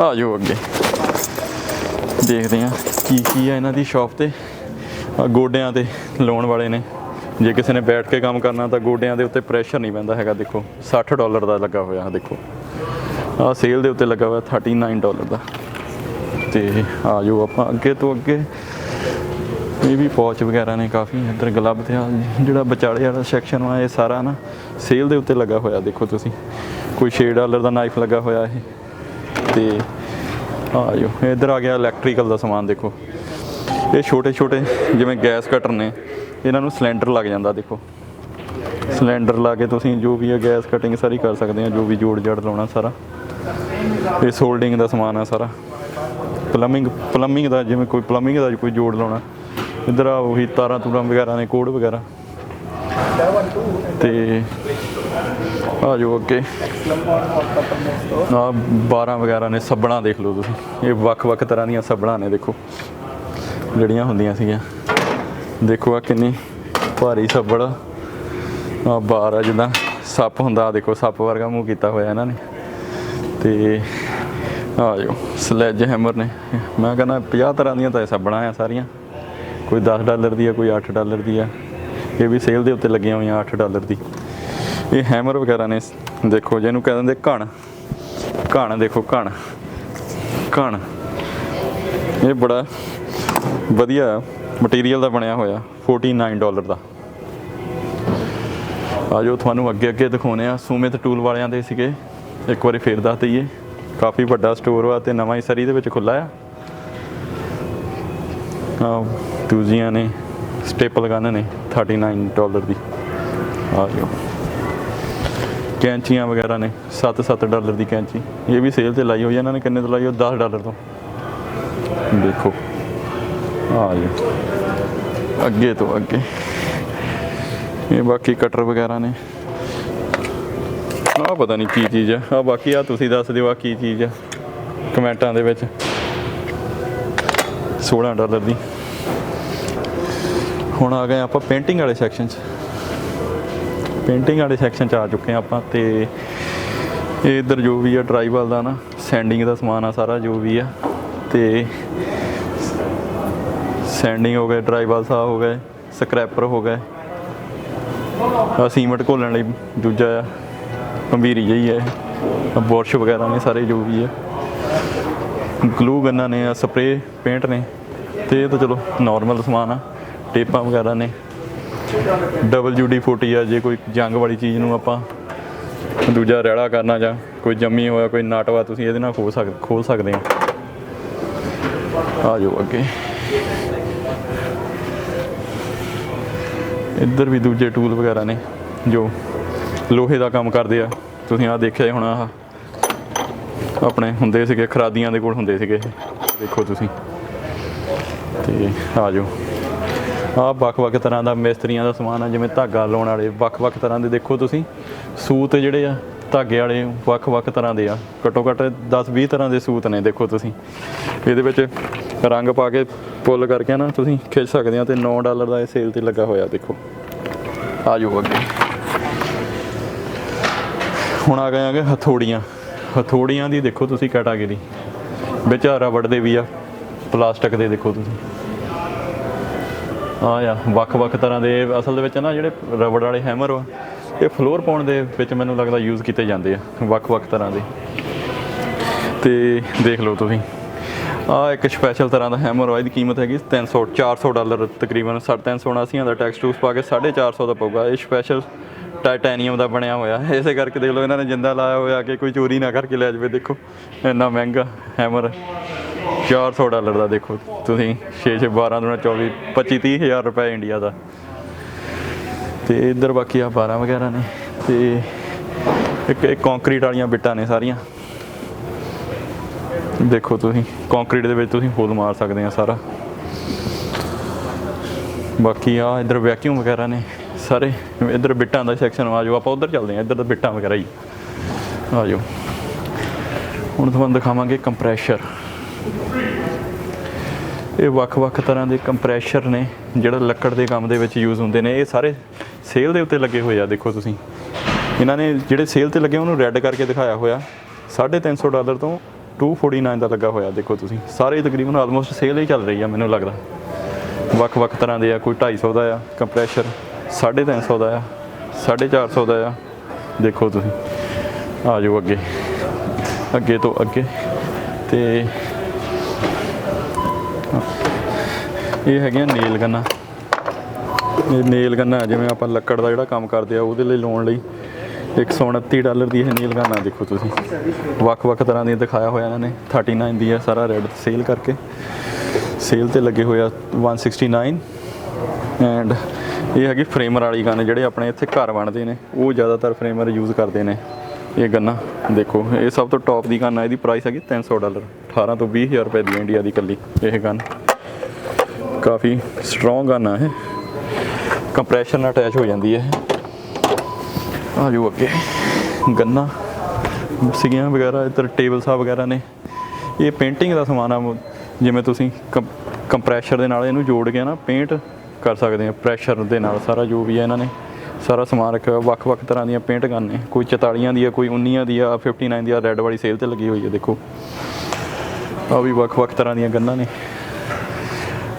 ਆ ਜਾਓ ਅੱਗੇ। ਦੇਖਦੇ ਆ ਕੀ ਕੀ ਆ ਇਹਨਾਂ ਦੀ ਸ਼ਾਪ ਤੇ। ਗੋਡਿਆਂ ਤੇ ਲਾਉਣ ਵਾਲੇ ਨੇ। ਜੇ ਕਿਸੇ ਨੇ ਬੈਠ ਕੇ ਕੰਮ ਕਰਨਾ ਤਾਂ ਗੋਡਿਆਂ ਦੇ ਉੱਤੇ ਪ੍ਰੈਸ਼ਰ ਨਹੀਂ ਪੈਂਦਾ ਹੈਗਾ, ਦੇਖੋ। 60 ਡਾਲਰ ਦਾ ਲੱਗਾ ਹੋਇਆ, ਆਹ ਦੇਖੋ। ਆ ਸੇਲ ਦੇ ਉੱਤੇ ਲੱਗਾ ਹੋਇਆ 39 ਡਾਲਰ ਦਾ। ਤੇ ਆ ਜਾਓ ਆਪਾਂ ਅੱਗੇ ਤੋਂ ਅੱਗੇ। ਇਹ ਵੀ ਪੌਚ ਵਗੈਰਾ ਨੇ ਕਾਫੀ, ਇੱਧਰ ਗਲੱਬ ਤੇ ਆ। ਜਿਹੜਾ ਵਿਚਾਲੇ ਵਾਲਾ ਸੈਕਸ਼ਨ ਆ ਇਹ ਸਾਰਾ ਨਾ ਸੇਲ ਦੇ ਉੱਤੇ ਲੱਗਾ ਹੋਇਆ, ਦੇਖੋ ਤੁਸੀਂ। ਕੋਈ 6 ਡਾਲਰ ਦਾ ਨਾਈਫ ਲੱਗਾ ਹੋਇਆ ਇਹ। ਤੇ ਆ ਜੋ ਇੱਧਰ ਆ ਗਿਆ ਇਲੈਕਟ੍ਰੀਕਲ ਦਾ ਸਮਾਨ, ਦੇਖੋ। ਇਹ ਛੋਟੇ ਛੋਟੇ, ਜਿਵੇਂ ਗੈਸ ਕਟਰ ਨੇ, ਇਹਨਾਂ ਨੂੰ ਸਿਲੰਡਰ ਲੱਗ ਜਾਂਦਾ, ਦੇਖੋ। ਸਿਲੰਡਰ ਲਾ ਕੇ ਤੁਸੀਂ ਜੋ ਵੀ ਹੈ ਗੈਸ ਕਟਿੰਗ ਸਾਰੀ ਕਰ ਸਕਦੇ ਹੋ, ਜੋ ਵੀ ਜੋੜ ਜੜ ਲਾਉਣਾ ਸਾਰਾ। ਇਹ ਸੋਲਡਿੰਗ ਦਾ ਸਮਾਨ ਆ ਸਾਰਾ। ਪਲੰਬਿੰਗ ਪਲੰਬਿੰਗ ਦਾ, ਜਿਵੇਂ ਕੋਈ ਪਲੰਬਿੰਗ ਦਾ ਕੋਈ ਜੋੜ ਲਾਉਣਾ। ਇੱਧਰ ਆ ਉਹੀ ਤਾਰਾਂ ਤੂਰਾਂ ਵਗੈਰਾ ਨੇ ਕੋਡ ਵਗੈਰਾ। ਤੇ ਆ ਜਾਓ ਅੱਗੇ। ਆ 12 ਵਗੈਰਾ ਨੇ, ਸੱਬਣਾ ਦੇਖ ਲਓ ਤੁਸੀਂ। ਇਹ ਵੱਖ-ਵੱਖ ਤਰ੍ਹਾਂ ਦੀਆਂ ਸੱਬਣਾ ਨੇ, ਦੇਖੋ। ਜਿਹੜੀਆਂ ਹੁੰਦੀਆਂ ਸੀਗੀਆਂ। ਦੇਖੋ ਆ ਕਿੰਨੀ ਭਾਰੀ ਸੱਬੜ। ਆ ਬਾਰ ਆ ਜਿੱਦਾਂ ਸੱਪ ਹੁੰਦਾ, ਆਹ ਦੇਖੋ ਸੱਪ ਵਰਗਾ ਮੂੰਹ ਕੀਤਾ ਹੋਇਆ ਇਹਨਾਂ ਨੇ। ਤੇ ਆ ਜਾਓ ਸਲੈਜ ਹੈਮਰ ਨੇ। ਮੈਂ ਕਹਿੰਦਾ 50 ਤਰ੍ਹਾਂ ਦੀਆਂ ਤਾਂ ਇਹ ਸੱਬਣਾ ਆ ਸਾਰੀਆਂ। ਕੋਈ 10 ਡਾਲਰ ਦੀ ਆ, ਕੋਈ 8 ਡਾਲਰ ਦੀ ਆ। ਇਹ ਵੀ ਸੇਲ ਦੇ ਉੱਤੇ ਲੱਗੀਆਂ ਹੋਈਆਂ 8 ਡਾਲਰ ਦੀ। ਇਹ ਹੈਮਰ ਵਗੈਰਾ ਨੇ ਦੇਖੋ, ਜਿਹਨੂੰ ਕਹਿ ਦਿੰਦੇ ਘਣ। ਘਣ, ਦੇਖੋ, ਘਣ। ਘਣ। ਇਹ ਬੜਾ ਵਧੀਆ ਮਟੀਰੀਅਲ ਦਾ ਬਣਿਆ ਹੋਇਆ 49 ਡਾਲਰ ਦਾ। ਆਜੋ, ਤੁਹਾਨੂੰ ਅੱਗੇ ਅੱਗੇ ਦਿਖਾਉਨੇ ਆ ਸੁਮਿਤ ਟੂਲ ਵਾਲਿਆਂ ਦੇ ਸੀਗੇ। ਇੱਕ ਵਾਰੀ ਫੇਰ ਦੱਸ ਦਈਏ। ਕਾਫੀ ਵੱਡਾ ਸਟੋਰ ਵਾ ਤੇ ਨਵਾਂ ਹੀ ਸਰੀ ਦੇ ਵਿੱਚ ਖੁੱਲਾ ਆ। ਆ ਦੂਜੀਆਂ ਨੇ ਸਟੇਪਲ ਗਨ ਨੇ 39 ਡਾਲਰ ਦੀ। ਆ ਜਾਓ ਕੈਂਚੀਆਂ ਵਗੈਰਾ ਨੇ 7-7 ਡਾਲਰ ਦੀ ਕੈਂਚੀ। ਇਹ ਵੀ ਸੇਲ ਤੇ ਲਾਈ ਹੋਈ ਆ, ਇਹਨਾਂ ਨੇ ਕਿੰਨੇ ਤੋਂ ਲਾਈ ਹੋ 10 ਡਾਲਰ ਤੋਂ। ਦੇਖੋ। ਆ ਜਾਓ ਅੱਗੇ ਤੋਂ ਅੱਗੇ। ਇਹ ਬਾਕੀ ਕਟਰ ਵਗੈਰਾ ਨੇ। ਆ ਪਤਾ ਨਹੀਂ ਕੀ ਚੀਜ਼ ਹੈ ਆ ਬਾਕੀ ਆ ਤੁਸੀਂ ਦੱਸ ਦਿਓ ਆ ਕੀ ਚੀਜ਼ ਹੈ ਕਮੈਂਟਾਂ ਦੇ ਵਿੱਚ। 16 ਡਾਲਰ ਦੀ। ਹੁਣ ਆ ਗਏ ਆਪਾਂ ਪੇਂਟਿੰਗ ਵਾਲੇ ਸੈਕਸ਼ਨ 'ਚ ਪੇਂਟਿੰਗ ਵਾਲੇ ਸੈਕਸ਼ਨ 'ਚ ਆ ਚੁੱਕੇ ਆ ਆਪਾਂ ਤੇ ਇਹ ਇਧਰ ਜੋ ਵੀ ਆ ਡਰਾਈਵਲ ਦਾ ਨਾ, ਸੈਂਡਿੰਗ ਦਾ ਸਮਾਨ ਆ ਸਾਰਾ ਜੋ ਵੀ ਆ ਤੇ ਸੈਂਡਿੰਗ ਹੋ ਗਏ, ਡਰਾਈਵਲ ਸਾ ਹੋ ਗਏ, ਸਕ੍ਰੈਪਰ ਹੋ ਗਏ। ਆ ਸੀਮਟ ਘੋਲਣ ਲਈ ਦੂਜਾ ਆ, ਗੰਭੀਰੀ ਜਿਹੀ ਹੈ ਇਹ। ਵਗੈਰਾ ਨੇ ਸਾਰੇ ਜੋ ਵੀ ਆ। ਗਲੂ ਗੰਨਾਂ ਨੇ ਆ ਸਪਰੇ ਪੇਂਟ ਨੇ ਤੇ ਇਹ ਤਾਂ ਚਲੋ ਨਾਰਮਲ ਸਮਾਨ ਆ, ਟੇਪਾਂ ਵਗੈਰਾ ਨੇ। WD-40 ਆ, ਜੇ ਕੋਈ ਜੰਗ ਵਾਲੀ ਚੀਜ਼ ਨੂੰ ਆਪਾਂ ਦੂਜਾ ਰੈਲਾ ਕਰਨਾ ਜਾਂ ਕੋਈ ਜੰਮੀ ਹੋਇਆ, ਕੋਈ ਨਟ ਤੁਸੀਂ ਇਹਦੇ ਨਾਲ ਖੋਲ ਸਕਦੇ ਖੋਲ ਸਕਦੇ ਆ ਆ ਜਾਓ ਅੱਗੇ। ਇੱਧਰ ਵੀ ਦੂਜੇ ਟੂਲ ਵਗੈਰਾ ਨੇ, ਜੋ ਲੋਹੇ ਦਾ ਕੰਮ ਕਰਦੇ ਆ। ਤੁਸੀਂ ਆ ਦੇਖਿਆ ਹੋਣਾ, ਆਹ ਆਪਣੇ ਹੁੰਦੇ ਸੀਗੇ, ਖਰਾਦੀਆਂ ਦੇ ਕੋਲ ਹੁੰਦੇ ਸੀਗੇ ਦੇਖੋ ਤੁਸੀਂ। ਤੇ ਆ ਜਾਓ। ਆ ਵੱਖ-ਵੱਖ ਤਰ੍ਹਾਂ ਦਾ ਮਿਸਤਰੀਆਂ ਦਾ ਸਮਾਨ ਆ, ਜਿਵੇਂ ਧਾਗਾ ਲਾਉਣ ਵਾਲੇ, ਵੱਖ-ਵੱਖ ਤਰ੍ਹਾਂ ਦੇ ਦੇਖੋ ਤੁਸੀਂ। ਸੂਤ ਜਿਹੜੇ ਆ, ਧਾਗੇ ਵਾਲੇ ਵੱਖ-ਵੱਖ ਤਰ੍ਹਾਂ ਦੇ ਆ। ਘੱਟੋ ਘੱਟ 10-20 ਤਰ੍ਹਾਂ ਦੇ ਸੂਤ ਨੇ, ਦੇਖੋ ਤੁਸੀਂ। ਇਹਦੇ ਵਿੱਚ ਰੰਗ ਪਾ ਕੇ ਪੁੱਲ ਕਰਕੇ ਨਾ ਤੁਸੀਂ ਖਿੱਚ ਸਕਦੇ ਆ ਤੇ 9 ਡਾਲਰ ਦਾ ਇਹ ਸੇਲ ਤੇ ਲੱਗਾ ਹੋਇਆ, ਦੇਖੋ। ਆ ਜਾਓ ਅੱਗੇ। ਹੁਣ ਆ ਗਏ ਆਗੇ ਹਥੋੜੀਆਂ। ਹਥੋੜੀਆਂ ਦੀ ਦੇਖੋ ਤੁਸੀਂ ਕੈਟਾਗਰੀ ਵਿੱਚ ਰਬੜ ਦੇ ਵੀ ਆ, ਪਲਾਸਟਿਕ ਦੇ ਦੇਖੋ ਤੁਸੀਂ। ਆ ਆ ਵੱਖ-ਵੱਖ ਤਰ੍ਹਾਂ ਦੇ, ਅਸਲ ਦੇ ਵਿੱਚ ਨਾ ਜਿਹੜੇ ਰਬੜ ਵਾਲੇ ਹੈਮਰ ਆ, ਇਹ ਫਲੋਰ ਪਾਉਣ ਦੇ ਵਿੱਚ ਮੈਨੂੰ ਲੱਗਦਾ ਯੂਜ਼ ਕੀਤੇ ਜਾਂਦੇ ਆ ਵੱਖ-ਵੱਖ ਤਰ੍ਹਾਂ ਦੇ। ਤੇ ਦੇਖ ਲਓ ਤੁਸੀਂ। ਆ ਇੱਕ ਸਪੈਸ਼ਲ ਤਰ੍ਹਾਂ ਦਾ ਹੈਮਰ ਆ, ਇਹਦੀ ਕੀਮਤ ਹੈਗੀ 300 400 ਡਾਲਰ ਤਕਰੀਬਨ 379 ਦਾ ਟੈਕਸ ਟੂਸ ਪਾ ਕੇ 450 ਦਾ ਪਊਗਾ। ਇਹ ਸਪੈਸ਼ਲ ਟਾਈਟੈਨੀਅਮ ਦਾ ਬਣਿਆ ਹੋਇਆ। ਇਸੇ ਕਰਕੇ ਦੇਖ ਲਓ, ਇਹਨਾਂ ਨੇ ਜਿੰਦਾ ਲਾਇਆ ਹੋਇਆ ਕਿ ਕੋਈ ਚੋਰੀ ਨਾ ਕਰਕੇ ਲੈ ਜਾਵੇ, ਦੇਖੋ, ਇੰਨਾ ਮਹਿੰਗਾ ਹੈਮਰ 400 ਡਾਲਰ ਦਾ ਦੇਖੋ ਤੁਸੀਂ 6 6 12 ਦੁਣਾ 24 25 30 ਹਜ਼ਾਰ ਰੁਪਏ ਇੰਡੀਆ ਦਾ। ਤੇ ਇੱਧਰ ਬਾਕੀ ਆ 12 ਵਗੈਰਾ ਨੇ, ਤੇ ਇੱਕ ਇੱਕ ਕੰਕਰੀਟ ਵਾਲੀਆਂ ਬਿੱਟਾਂ ਨੇ ਸਾਰੀਆਂ। ਦੇਖੋ ਤੁਸੀਂ ਕੰਕਰੀਟ ਦੇ ਵਿੱਚ ਤੁਸੀਂ ਹੋਲ ਮਾਰ ਸਕਦੇ ਆ ਸਾਰਾ। ਬਾਕੀ ਆ ਇੱਧਰ ਵੈਕਿਊਮ ਵਗੈਰਾ ਨੇ, ਸਾਰੇ ਇੱਧਰ ਬਿੱਟਾਂ ਦਾ ਸੈਕਸ਼ਨ ਆ ਜਾਓ, ਆਪਾਂ ਉੱਧਰ ਚੱਲਦੇ ਆ, ਇੱਧਰ ਤਾਂ ਬਿੱਟਾਂ ਵਗੈਰਾ ਹੀ ਆ ਜਾਓ। ਹੁਣ ਤੁਹਾਨੂੰ ਦਿਖਾਵਾਂਗੇ ਕੰਪਰੈਸ਼ਰ ਇਹ ਵੱਖ-ਵੱਖ ਤਰ੍ਹਾਂ ਦੇ ਕੰਪਰੈਸ਼ਰ ਨੇ, ਜਿਹੜਾ ਲੱਕੜ ਦੇ ਕੰਮ ਦੇ ਵਿੱਚ ਯੂਜ਼ ਹੁੰਦੇ ਨੇ, ਇਹ ਸਾਰੇ ਸੇਲ ਦੇ ਉੱਤੇ ਲੱਗੇ ਹੋਏ ਆ, ਦੇਖੋ ਤੁਸੀਂ। ਇਹਨਾਂ ਨੇ ਜਿਹੜੇ ਸੇਲ ਤੇ ਲੱਗੇ, ਉਹਨੂੰ ਰੈੱਡ ਕਰਕੇ ਦਿਖਾਇਆ ਹੋਇਆ। 350 ਡਾਲਰ ਤੋਂ 249 ਦਾ ਲੱਗਾ ਹੋਇਆ, ਦੇਖੋ ਤੁਸੀਂ। ਸਾਰੇ ਤਕਰੀਬਨ ਆਲਮੋਸਟ ਸੇਲ ਹੀ ਚੱਲ ਰਹੀ ਆ, ਮੈਨੂੰ ਲੱਗਦਾ। ਵੱਖ-ਵੱਖ ਤਰ੍ਹਾਂ ਦੇ ਆ, ਕੋਈ 250 ਦਾ ਆ ਕੰਪਰੈਸ਼ਰ 350 ਦਾ ਆ 450 ਦਾ ਆ। ਦੇਖੋ ਤੁਸੀਂ। ਆ ਜਾਓ ਅੱਗੇ। ਅੱਗੇ ਤੋਂ ਅੱਗੇ। ਤੇ ਇਹ ਹੈਗੀਆਂ ਨੇਲ ਗੰਨਾ। ਇਹ ਨੇਲ ਗੰਨਾ ਜਿਵੇਂ ਆਪਾਂ ਲੱਕੜ ਦਾ ਜਿਹੜਾ ਕੰਮ ਕਰਦੇ ਆ, ਉਹਦੇ ਲਈ ਲਾਉਣ ਲਈ 129 ਡਾਲਰ ਦੀ ਇਹ ਨੀਲ ਗੰਨਾਂ ਦੇਖੋ ਤੁਸੀਂ। ਵੱਖ-ਵੱਖ ਤਰ੍ਹਾਂ ਦੀ ਦਿਖਾਇਆ ਹੋਇਆ ਇਹਨਾਂ ਨੇ। 39 ਦੀ ਹੈ, ਸਾਰਾ ਰੈੱਡ ਸੇਲ ਕਰਕੇ। ਸੇਲ ਤੇ ਲੱਗੇ ਹੋਇਆ 169 ਐਂਡ ਇਹ ਹੈਗੀ ਫਰੇਮਰ ਵਾਲੀ ਗਨ, ਜਿਹੜੇ ਆਪਣੇ ਇੱਥੇ ਘਰ ਬਣਦੇ ਨੇ, ਉਹ ਜ਼ਿਆਦਾਤਰ ਫਰੇਮਰ ਯੂਜ਼ ਕਰਦੇ ਨੇ ਇਹ ਗੰਨਾ। ਦੇਖੋ, ਇਹ ਸਭ ਤੋਂ ਟੌਪ ਦੀ ਗਨ, ਇਹਦੀ ਪ੍ਰਾਈਸ ਹੈਗੀ 300 ਡਾਲਰ। 18 ਤੋਂ 20000 ਰੁਪਏ ਦੀ ਇੰਡੀਆ ਦੀ ਇਕੱਲੀ ਇਹ ਗਨ ਕਾਫੀ ਸਟਰੋਂਗ ਗਨ ਆ ਇਹ। ਕੰਪਰੈਸ਼ਨ ਨਾਲ ਅਟੈਚ ਹੋ ਜਾਂਦੀ ਹੈ। ਆ ਜੋ ਅੱਗੇ। ਗੰਨਾ ਸੀਗੀਆਂ ਵਗੈਰਾ, ਇੱਧਰ ਟੇਬਲ ਸਾਹਿਬ ਵਗੈਰਾ ਨੇ। ਇਹ ਪੇਂਟਿੰਗ ਦਾ ਸਮਾਨ ਆ ਜਿਵੇਂ ਤੁਸੀਂ ਕੰਪਰੈਸ਼ਰ ਦੇ ਨਾਲ ਇਹਨੂੰ ਜੋੜ ਕੇ ਨਾ ਪੇਂਟ ਕਰ ਸਕਦੇ ਆ। ਪ੍ਰੈਸ਼ਰ ਦੇ ਨਾਲ ਸਾਰਾ ਜੋ ਵੀ ਹੈ ਇਹਨਾਂ ਨੇ, ਸਾਰਾ ਸਮਾਨ ਰੱਖਿਆ ਵੱਖ-ਵੱਖ ਤਰ੍ਹਾਂ ਦੀਆਂ ਪੇਂਟ ਗਨ ਨੇ। ਕੋਈ 44 ਦੀ ਆ, ਕੋਈ 19 ਦੀ ਆ 59 ਦੀ ਆ। ਰੈੱਡ ਵਾਲੀ ਸੇਲ ਤੇ ਲੱਗੀ ਹੋਈ ਹੈ ਦੇਖੋ। ਆ ਵੀ ਵੱਖ-ਵੱਖ ਤਰ੍ਹਾਂ ਦੀਆਂ ਗੰਨਾਂ ਨੇ।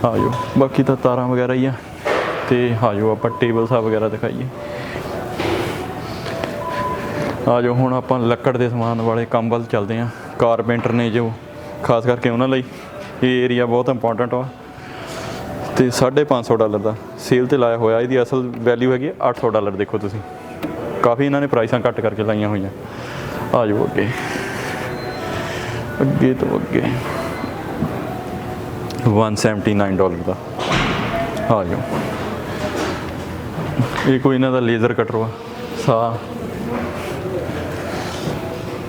ਆਜੋ, ਬਾਕੀ ਤਾਂ ਤਾਰਾਂ ਵਗੈਰਾ ਹੀ ਆ। ਤੇ ਆਜੋ ਆਪਾਂ ਟੇਬਲ ਸਾਹਿਬ ਵਗੈਰਾ ਦਿਖਾਈਏ। ਆਜੋ, ਹੁਣ ਆਪਾਂ ਲੱਕੜ ਦੇ ਸਮਾਨ ਵਾਲੇ ਕੰਮ ਵੱਲ ਚੱਲਦੇ ਆਂ। ਕਾਰਪੈਂਟਰ ਨੇ ਜੋ, ਖਾਸ ਕਰਕੇ ਉਹਨਾਂ ਲਈ ਇਹ ਏਰੀਆ ਬਹੁਤ ਇੰਪੋਰਟੈਂਟ ਆ। ਤੇ 550 ਡਾਲਰ ਦਾ ਸੇਲ ਤੇ ਲਾਇਆ ਹੋਇਆ। ਇਹਦੀ ਅਸਲ ਵੈਲਿਊ ਹੈਗੀ 800 ਡਾਲਰ, ਦੇਖੋ ਤੁਸੀਂ। ਕਾਫੀ ਇਹਨਾਂ ਨੇ ਪ੍ਰਾਈਸਾਂ ਘੱਟ ਕਰਕੇ ਲਾਈਆਂ ਹੋਈਆਂ। ਆ ਜਾਓ ਅੱਗੇ। ਅੱਗੇ ਤੋਂ ਅੱਗੇ। 179 ਡਾਲਰ ਦਾ। ਆ ਜਾਓ। ਇਹ ਕੋਈ ਇਹਨਾਂ ਦਾ ਲੇਜ਼ਰ ਕਟਰ ਵਾ। ਸਾ।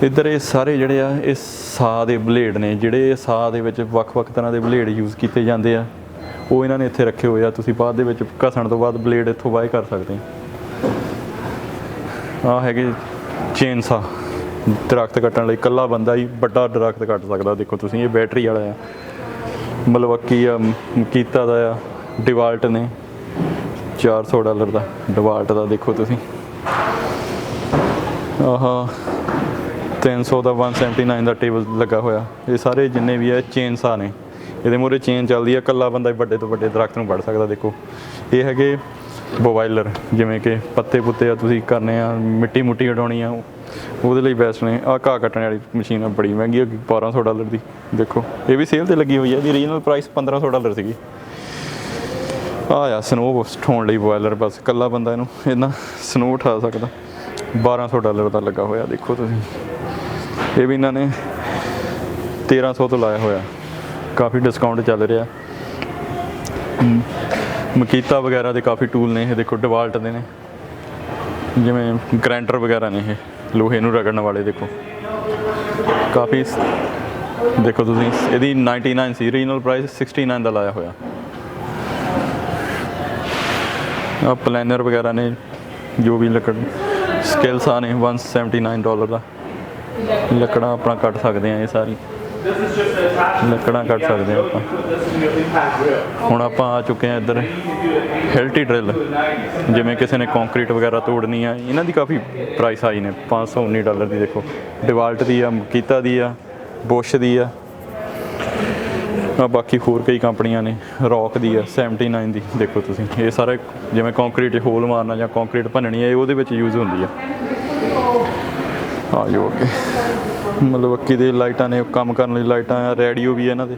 ਇੱਧਰ ਇਹ ਸਾਰੇ ਜਿਹੜੇ ਆ, ਇਹ ਸਾ ਦੇ ਬਲੇਡ ਨੇ, ਜਿਹੜੇ ਸਾ ਦੇ ਵਿੱਚ ਵੱਖ-ਵੱਖ ਤਰ੍ਹਾਂ ਦੇ ਬਲੇਡ ਯੂਜ਼ ਕੀਤੇ ਜਾਂਦੇ ਆ, ਉਹ ਇਹਨਾਂ ਨੇ ਇੱਥੇ ਰੱਖੇ ਹੋਏ ਆ। ਤੁਸੀਂ ਬਾਅਦ ਦੇ ਵਿੱਚ ਘਸਣ ਤੋਂ ਬਾਅਦ ਬਲੇਡ ਇੱਥੋਂ ਬਾਏ ਕਰ ਸਕਦੇ ਆ। ਆ ਹੈਗੇ ਚੇਨ ਸਾ। ਦਰਖਤ ਕੱਟਣ ਲਈ ਇਕੱਲਾ ਬੰਦਾ ਹੀ ਵੱਡਾ ਦਰਖਤ ਕੱਟ ਸਕਦਾ। ਦੇਖੋ ਤੁਸੀਂ, ਇਹ ਬੈਟਰੀ ਵਾਲਾ ਆ। ਮਲਵੱਕੀ ਆ ਮਕੀਤਾ ਦਾ ਆ, ਡਿਵਾਲਟ ਨੇ। 400 ਡਾਲਰ ਦਾ ਡਿਵਾਲਟ ਦਾ, ਦੇਖੋ ਤੁਸੀਂ। ਆਹਾ 300 ਦਾ 179 ਦਾ ਟੇਬਲ ਲੱਗਾ ਹੋਇਆ। ਇਹ ਸਾਰੇ ਜਿੰਨੇ ਵੀ ਆ ਚੇਨ ਸਾ ਨੇ। ਇਹਦੇ ਮੂਹਰੇ ਚੇਨ ਚੱਲਦੀ ਆ, ਇਕੱਲਾ ਬੰਦਾ ਵੱਡੇ ਤੋਂ ਵੱਡੇ ਦਰਖਤ ਨੂੰ ਵੱਢ ਸਕਦਾ, ਦੇਖੋ। ਇਹ ਹੈਗੇ ਬੋਵਾਈਲਰ ਜਿਵੇਂ ਕਿ ਪੱਤੇ ਪੁੱਤੇ ਆ ਤੁਸੀਂ ਕਰਨੇ ਆ, ਮਿੱਟੀ ਮੁੱਟੀ ਉਡਾਉਣੀ ਆ, ਉਹਦੇ ਲਈ ਬੈਸਟ ਨੇ। ਆ ਘਾਹ ਕੱਟਣ ਵਾਲੀ ਮਸ਼ੀਨ ਆ, ਬੜੀ ਮਹਿੰਗੀ ਆ 1200 ਡਾਲਰ ਦੀ, ਦੇਖੋ। ਇਹ ਵੀ ਸੇਲ ਤੇ ਲੱਗੀ ਹੋਈ ਆ, ਇਹਦੀ ਰੀਜਨਲ ਪ੍ਰਾਈਸ 1500 ਡਾਲਰ ਸੀਗੀ। ਆ ਆ ਸਨੋ ਉਠਾਉਣ ਲਈ ਬੋਇਲਰ ਬਸ ਇਕੱਲਾ ਬੰਦਾ ਇਹਨੂੰ ਇਹਨਾਂ ਸਨੋ ਉਠਾ ਸਕਦਾ। 1200 ਡਾਲਰ ਦਾ ਲੱਗਾ ਹੋਇਆ, ਦੇਖੋ ਤੁਸੀਂ। ਇਹ ਵੀ ਇਹਨਾਂ ਨੇ 1300 ਤੋਂ ਲਾਇਆ ਹੋਇਆ। ਕਾਫੀ ਡਿਸਕਾਊਂਟ ਚੱਲ ਰਿਹਾ। ਮਕੀਤਾ ਵਗੈਰਾ ਦੇ ਕਾਫੀ ਟੂਲ ਨੇ ਇਹ, ਦੇਖੋ ਡਿਵਾਲਟ ਦੇ ਨੇ। ਜਿਵੇਂ ਗ੍ਰਾਈਂਡਰ ਵਗੈਰਾ ਨੇ ਇਹ, ਲੋਹੇ ਨੂੰ ਰਗੜਨ ਵਾਲੇ, ਦੇਖੋ। ਕਾਫੀ ਦੇਖੋ ਤੁਸੀਂ, ਇਹਦੀ 99 ਸੀ ਰੀਜਨਲ ਪ੍ਰਾਈਸ 69 ਦਾ ਲਾਇਆ ਹੋਇਆ। ਆ ਪਲੈਨਰ ਵਗੈਰਾ ਨੇ, ਜੋ ਵੀ ਲੱਕੜ ਸਕਿਲਸ ਆ ਨੇ 179 ਡਾਲਰ ਦਾ। ਲੱਕੜਾਂ ਆਪਣਾ ਕੱਟ ਸਕਦੇ ਆ ਇਹ ਸਾਰੀ। ਲੱਕੜਾਂ ਕੱਟ ਸਕਦੇ ਹਾਂ ਆਪਾਂ। ਹੁਣ ਆਪਾਂ ਆ ਚੁੱਕੇ ਹਾਂ ਇੱਧਰ ਹਿਲਟੀ ਡਰਿਲ ਜਿਵੇਂ ਕਿਸੇ ਨੇ ਕੰਕਰੀਟ ਵਗੈਰਾ ਤੋੜਨੀ ਆ, ਇਹਨਾਂ ਦੀ ਕਾਫੀ ਪ੍ਰਾਈਸ ਆਈ ਨੇ 519 ਡਾਲਰ ਦੀ ਦੇਖੋ। ਡਿਵਾਲਟ ਦੀ ਆ, ਮਕੀਤਾ ਦੀ ਆ ਬੁਸ਼ ਦੀ ਆ। ਆ ਬਾਕੀ ਹੋਰ ਕਈ ਕੰਪਨੀਆਂ ਨੇ ਰੌਕ ਦੀ ਆ 79 ਦੀ, ਦੇਖੋ ਤੁਸੀਂ। ਇਹ ਸਾਰੇ ਜਿਵੇਂ ਕੰਕਰੀਟ 'ਚ ਹੋਲ ਮਾਰਨਾ ਜਾਂ ਕੰਕਰੀਟ ਭੰਨਣੀ ਹੈ ਉਹਦੇ ਵਿੱਚ ਯੂਜ਼ ਹੁੰਦੀ ਆ। ਆ ਜੋ ਅੱਗੇ। ਮਤਲਬ ਅੱਕੀ ਦੇ ਲਾਈਟਾਂ ਨੇ, ਕੰਮ ਕਰਨ ਲਈ ਲਾਈਟਾਂ ਆ, ਰੇਡੀਓ ਵੀ ਆ ਇਹਨਾਂ ਦੇ।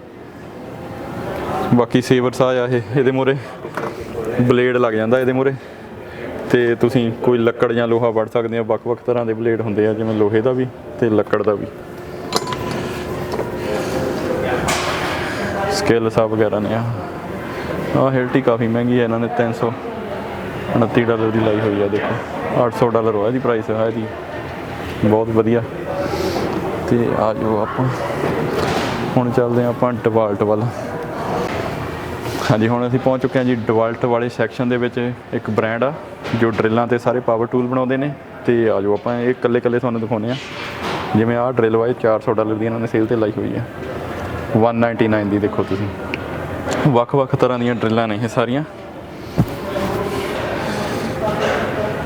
ਬਾਕੀ ਸੇਵਰ ਸਾਹ ਆ ਇਹ, ਇਹਦੇ ਮੂਹਰੇ। ਬਲੇਡ ਲੱਗ ਜਾਂਦਾ ਇਹਦੇ ਮੂਹਰੇ। ਤੇ ਤੁਸੀਂ ਕੋਈ ਲੱਕੜ ਜਾਂ ਲੋਹਾ ਵੜ ਸਕਦੇ ਆ ਵੱਖ-ਵੱਖ ਤਰ੍ਹਾਂ ਦੇ ਬਲੇਡ ਹੁੰਦੇ ਆ, ਜਿਵੇਂ ਲੋਹੇ ਦਾ ਵੀ ਤੇ ਲੱਕੜ ਦਾ ਵੀ। ਸਕੇਲ ਸਾਹ ਵਗੈਰਾ ਨੇ ਆ। ਆ ਹਿਲਟੀ ਕਾਫੀ ਮਹਿੰਗੀ ਹੈ ਇਹਨਾਂ ਨੇ 329 ਡਾਲਰ ਦੀ ਲਾਈ ਹੋਈ ਆ, ਦੇਖੋ। 800 ਡਾਲਰ ਹੋਇਆ ਦੀ ਪ੍ਰਾਈਸ ਹੈ ਇਹਦੀ। ਬਹੁਤ ਵਧੀਆ। ਤੇ ਆ ਜਾਓ ਆਪਾਂ। ਹੁਣ ਚੱਲਦੇ ਹਾਂ ਆਪਾਂ ਡਿਵਾਲਟ ਵੱਲ। ਹਾਂਜੀ, ਹੁਣ ਅਸੀਂ ਪਹੁੰਚ ਚੁੱਕੇ ਹਾਂ ਜੀ ਡਿਵਾਲਟ ਵਾਲੇ ਸੈਕਸ਼ਨ ਦੇ ਵਿੱਚ। ਇੱਕ ਬ੍ਰਾਂਡ ਆ, ਜੋ ਡਰਿੱਲਾਂ ਤੇ ਸਾਰੇ ਪਾਵਰ ਟੂਲ ਬਣਾਉਂਦੇ ਨੇ। ਤੇ ਆ ਜਾਓ ਆਪਾਂ, ਇਹ ਇਕੱਲੇ ਇਕੱਲੇ ਤੁਹਾਨੂੰ ਦਿਖਾਉਂਦੇ ਆ ਜਿਵੇਂ ਆਹ ਡਰਿੱਲ ਵਾਏ 400 ਡਾਲਰ ਦੀ ਇਹਨਾਂ ਨੇ ਸੇਲ ਤੇ ਲਾਈ ਹੋਈ ਹੈ 199 ਦੀ ਦੇਖੋ ਤੁਸੀਂ। ਵੱਖ-ਵੱਖ ਤਰ੍ਹਾਂ ਦੀਆਂ ਡਰਿੱਲਾਂ ਨੇ ਇਹ ਸਾਰੀਆਂ।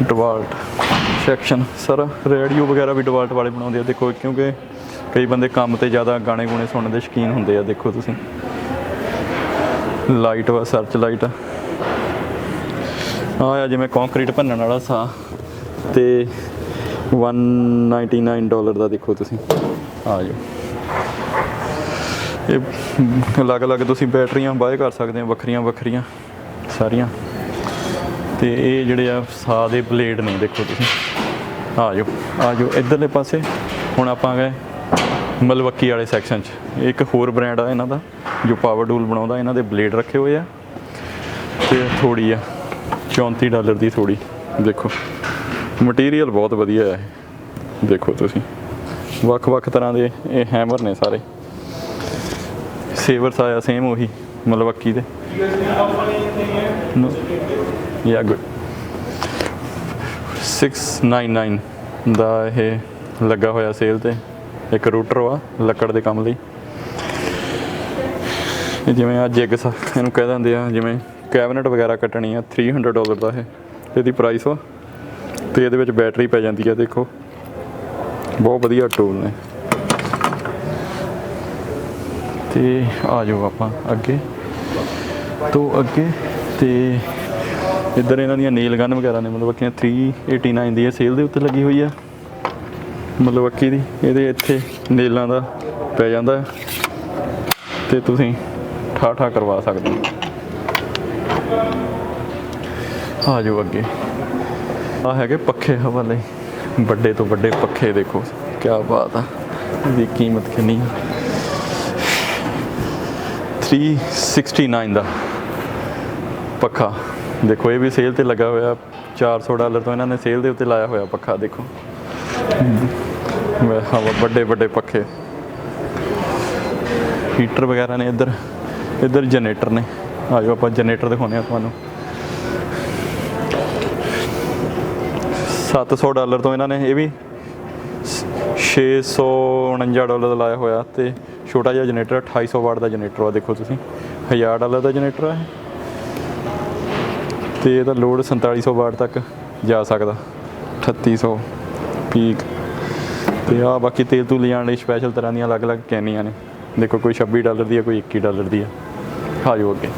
ਡਿਵਾਲਟ ਸੈਕਸ਼ਨ ਸਰ ਰੇਡੀਓ ਵਗੈਰਾ ਵੀ ਡਿਵਾਲਟ ਵਾਲੇ ਬਣਾਉਂਦੇ ਆ, ਦੇਖੋ, ਕਿਉਂਕਿ ਕਈ ਬੰਦੇ ਕੰਮ ਤੇ ਜ਼ਿਆਦਾ ਗਾਣੇ ਗੁਣੇ ਸੁਣਨ ਦੇ ਸ਼ੌਕੀਨ ਹੁੰਦੇ ਆ, ਦੇਖੋ ਤੁਸੀਂ। ਲਾਈਟ ਵਾ ਸਰਚ ਲਾਈਟ ਆ ਆ ਜਿਵੇਂ ਕੰਕਰੀਟ ਭੰਨਣ ਵਾਲਾ ਸਾ ਤੇ 199 ਡਾਲਰ ਦਾ ਦੇਖੋ ਤੁਸੀਂ। ਆ ਜਾਓ। ਇਹ ਅਲੱਗ-ਅਲੱਗ ਤੁਸੀਂ ਬੈਟਰੀਆਂ ਬਾਏ ਕਰ ਸਕਦੇ ਹੋ ਵੱਖਰੀਆਂ ਵੱਖਰੀਆਂ ਸਾਰੀਆਂ। ਤੇ ਇਹ ਜਿਹੜੇ ਆ ਸਾਹ ਦੇ ਬਲੇਡ ਨੇ, ਦੇਖੋ ਤੁਸੀਂ। ਆ ਜਾਓ ਆ ਜਾਓ ਇਧਰਲੇ ਪਾਸੇ। ਹੁਣ ਆਪਾਂ ਗਏ ਮਲਵੱਕੀ ਵਾਲੇ ਸੈਕਸ਼ਨ 'ਚ। ਇੱਕ ਹੋਰ ਬ੍ਰਾਂਡ ਆ ਇਹਨਾਂ ਦਾ, ਜੋ ਪਾਵਰ ਟੂਲ ਬਣਾਉਂਦਾ, ਇਹਨਾਂ ਦੇ ਬਲੇਡ ਰੱਖੇ ਹੋਏ ਆ। ਤੇ ਥੋੜੀ ਆ 34 ਡਾਲਰ ਦੀ ਥੋੜੀ ਦੇਖੋ। ਮਟੀਰੀਅਲ ਬਹੁਤ ਵਧੀਆ ਹੈ ਦੇਖੋ ਤੁਸੀਂ। ਵੱਖ-ਵੱਖ ਤਰ੍ਹਾਂ ਦੇ ਇਹ ਹੈਮਰ ਨੇ ਸਾਰੇ। ਸੇਵਰਸ ਆਇਆ ਸੇਮ ਉਹੀ, ਮਲਵੱਕੀ ਦੇ। No. Yeah, good. 699 ਦਾ ਇਹ ਲੱਗਾ ਹੋਇਆ ਸੇਲ ਤੇ। ਇੱਕ ਰੂਟਰ ਵਾ ਲੱਕੜ ਦੇ ਕੰਮ ਲਈ। ਇਹ ਜਿਵੇਂ ਆ ਜਿਗ ਇਹਨੂੰ ਕਹਿ ਦਿੰਦੇ ਆ ਜਿਵੇਂ ਕੈਬਨਟ ਵਗੈਰਾ ਕੱਟਣੀ ਆ 300 ਡਾਲਰ ਦਾ ਇਹ। ਇਹਦੀ ਪ੍ਰਾਈਸ ਵਾ। ਤੇ ਇਹਦੇ ਵਿੱਚ ਬੈਟਰੀ ਪੈ ਜਾਂਦੀ ਆ ਦੇਖੋ। ਬਹੁਤ ਵਧੀਆ ਟੂਲ ਨੇ। ਤੇ ਆ ਜਾਓ ਆਪਾਂ ਅੱਗੇ। ਤੋਂ ਅੱਗੇ ਤੇ ਇੱਧਰ ਇਹਨਾਂ ਦੀਆਂ ਨੇਲ ਗਨ ਵਗੈਰਾ ਨੇ, ਮਤਲਬ ਕਿ 389 ਦੀ ਇਹ ਸੇਲ ਦੇ ਉੱਤੇ ਲੱਗੀ ਹੋਈ ਆ। ਮਤਲਬ ਅੱਕੀ ਦੀ, ਇਹਦੇ ਇੱਥੇ ਨੇਲਾਂ ਦਾ ਪੈ ਜਾਂਦਾ ਤੇ ਤੁਸੀਂ ਠਾ ਠਾ ਕਰਵਾ ਸਕਦੇ ਹੋ। ਆ ਜਾਓ ਅੱਗੇ। ਆ ਹੈਗੇ ਪੱਖੇ ਹਵਾ ਲਈ ਵੱਡੇ ਤੋਂ ਵੱਡੇ ਪੱਖੇ ਦੇਖੋ ਕੀ ਬਾਤ ਆ। ਇਹਦੀ ਕੀਮਤ ਕਿੰਨੀ ਆ? 369 ਦਾ। ਪੱਖਾ। ਦੇਖੋ, ਇਹ ਵੀ ਸੇਲ ਤੇ ਲੱਗਾ ਹੋਇਆ। 400 ਡਾਲਰ ਤੋਂ ਇਹਨਾਂ ਨੇ ਸੇਲ ਦੇ ਉੱਤੇ ਲਾਇਆ ਹੋਇਆ ਪੱਖਾ, ਦੇਖੋ। ਹਵਾ ਵੱਡੇ ਵੱਡੇ ਪੱਖੇ। ਹੀਟਰ ਵਗੈਰਾ ਨੇ ਇੱਧਰ। ਇੱਧਰ ਜਨਰੇਟਰ ਨੇ। ਆਜੋ ਆਪਾਂ ਜਨਰੇਟਰ ਦਿਖਾਉਂਦੇ ਆ ਤੁਹਾਨੂੰ। 700 ਡਾਲਰ ਤੋਂ ਇਹਨਾਂ ਨੇ ਇਹ ਵੀ 649 ਡਾਲਰ ਦਾ ਲਾਇਆ ਹੋਇਆ ਤੇ ਛੋਟਾ ਜਿਹਾ ਜਨਰੇਟਰ 2800 ਵਾਟ ਦਾ ਜਨਰੇਟਰ ਆ। ਦੇਖੋ ਤੁਸੀਂ 1000 ਡਾਲਰ ਦਾ ਜਨਰੇਟਰ ਆ ਤੇ ਇਹਦਾ ਲੋਡ 4700 ਵਾਟ ਤੱਕ ਜਾ ਸਕਦਾ 3800 ਪੀਕ ਤੇ ਆ ਬਾਕੀ ਤੇਲ ਤੂਲ ਲਿਜਾਣ ਲਈ ਸਪੈਸ਼ਲ ਤਰ੍ਹਾਂ ਦੀਆਂ ਅਲੱਗ-ਅਲੱਗ ਕੈਨੀਆਂ ਨੇ। ਦੇਖੋ, ਕੋਈ 26 ਡਾਲਰ ਦੀ ਹੈ ਕੋਈ 21 ਡਾਲਰ ਦੀ ਹੈ ਆਜੋ ਅੱਗੇ।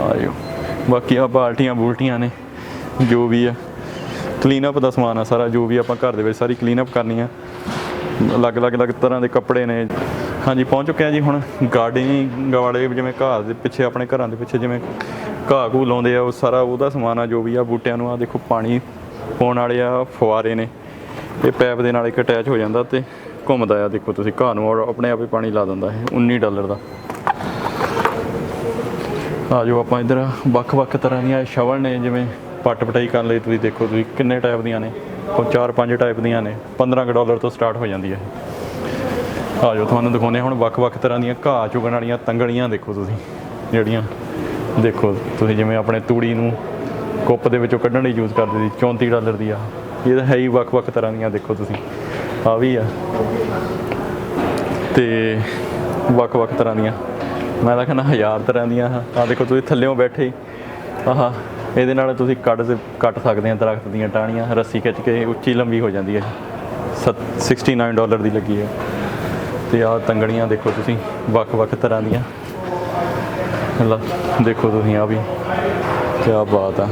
ਆਜੋ। ਬਾਕੀ ਆ ਬਾਲਟੀਆਂ ਬੂਲਟੀਆਂ ਨੇ, ਜੋ ਵੀ ਆ। ਕਲੀਨ ਅਪ ਦਾ ਸਮਾਨ ਆ ਸਾਰਾ, ਜੋ ਵੀ ਆਪਾਂ ਘਰ ਦੇ ਵਿੱਚ ਸਾਰੀ ਕਲੀਨ ਅਪ ਕਰਨੀ ਆ। ਅਲੱਗ-ਅਲੱਗ ਅਲੱਗ ਤਰ੍ਹਾਂ ਦੇ ਕੱਪੜੇ ਨੇ। ਹਾਂਜੀ, ਪਹੁੰਚ ਚੁੱਕੇ ਆ ਜੀ ਹੁਣ ਗਾਰਡਨਿੰਗ ਵਾਲੇ ਜਿਵੇਂ ਘਰ ਦੇ ਪਿੱਛੇ, ਆਪਣੇ ਘਰਾਂ ਦੇ ਪਿੱਛੇ ਜਿਵੇਂ ਘਾਹ ਘੂ ਲਾਉਂਦੇ ਆ, ਉਹ ਸਾਰਾ ਉਹਦਾ ਸਮਾਨ ਆ ਜੋ ਵੀ ਆ, ਬੂਟਿਆਂ ਨੂੰ ਆ, ਦੇਖੋ ਪਾਣੀ ਪਾਉਣ ਵਾਲੇ ਆ, ਫੁਆਰੇ ਨੇ। ਇਹ ਪੈਪ ਦੇ ਨਾਲ ਇੱਕ ਅਟੈਚ ਹੋ ਜਾਂਦਾ ਤੇ ਘੁੰਮਦਾ ਆ, ਦੇਖੋ ਤੁਸੀਂ ਘਾਹ ਨੂੰ ਔਰ ਆਪਣੇ ਆਪ ਹੀ ਪਾਣੀ ਲਾ ਦਿੰਦਾ ਇਹ 19 ਡਾਲਰ ਦਾ। ਆ ਜੋ ਆਪਾਂ ਇੱਧਰ, ਵੱਖ-ਵੱਖ ਤਰ੍ਹਾਂ ਦੀਆਂ ਸ਼ਵਲ ਨੇ, ਜਿਵੇਂ ਪੱਟ ਪਟਾਈ ਕਰਨ ਲਈ ਤੁਸੀਂ ਦੇਖੋ ਤੁਸੀਂ ਕਿੰਨੇ ਟਾਈਪ ਦੀਆਂ ਨੇ। ਉਹ 4-5 ਟਾਈਪ ਦੀਆਂ ਨੇ 15 ਕੁ ਡਾਲਰ ਤੋਂ ਸਟਾਰਟ ਹੋ ਜਾਂਦੀ ਹੈ ਇਹ। ਆ ਜੋ ਤੁਹਾਨੂੰ ਦਿਖਾਉਂਦੇ ਹਾਂ ਹੁਣ ਵੱਖ-ਵੱਖ ਤਰ੍ਹਾਂ ਦੀਆਂ ਘਾਹ ਚੁਗਣ ਵਾਲੀਆਂ ਤੰਗੜੀਆਂ ਦੇਖੋ ਤੁਸੀਂ, ਜਿਹੜੀਆਂ ਦੇਖੋ ਤੁਸੀਂ ਜਿਵੇਂ ਆਪਣੇ ਤੂੜੀ ਨੂੰ ਕੁੱਪ ਦੇ ਵਿੱਚੋਂ ਕੱਢਣ ਲਈ ਯੂਜ਼ ਕਰਦੇ ਸੀ 34 ਡਾਲਰ ਦੀ ਆ। ਇਹ ਤਾਂ ਹੈ ਹੀ ਵੱਖ-ਵੱਖ ਤਰ੍ਹਾਂ ਦੀਆਂ ਦੇਖੋ ਤੁਸੀਂ, ਆ ਵੀ ਆ। ਤੇ ਵੱਖ-ਵੱਖ ਤਰ੍ਹਾਂ ਦੀਆਂ, ਮੈਂ ਤਾਂ ਕਹਿੰਦਾ ਹਜ਼ਾਰ ਤਰ੍ਹਾਂ ਦੀਆਂ ਆ। ਦੇਖੋ ਤੁਸੀਂ ਥੱਲੇੋਂ ਬੈਠੇ ਹੀ, ਆਹ ਇਹਦੇ ਨਾਲ ਤੁਸੀਂ ਕੱਟ ਕੱਟ ਸਕਦੇ ਆ ਦਰਖਤ ਦੀਆਂ ਟਾਹਣੀਆਂ, ਰੱਸੀ ਖਿੱਚ ਕੇ ਉੱਚੀ ਲੰਬੀ ਹੋ ਜਾਂਦੀ ਹੈ। ਸੱਤ- 69 ਡਾਲਰ ਦੀ ਲੱਗੀ ਹੈ। ਤੇ ਆਹ ਤੰਗੜੀਆਂ ਦੇਖੋ ਤੁਸੀਂ ਵੱਖ-ਵੱਖ ਤਰ੍ਹਾਂ ਦੀਆਂ। ਲ- ਦੇਖੋ ਤੁਸੀਂ ਆ ਵੀ ਕੀ ਬਾਤ ਆ।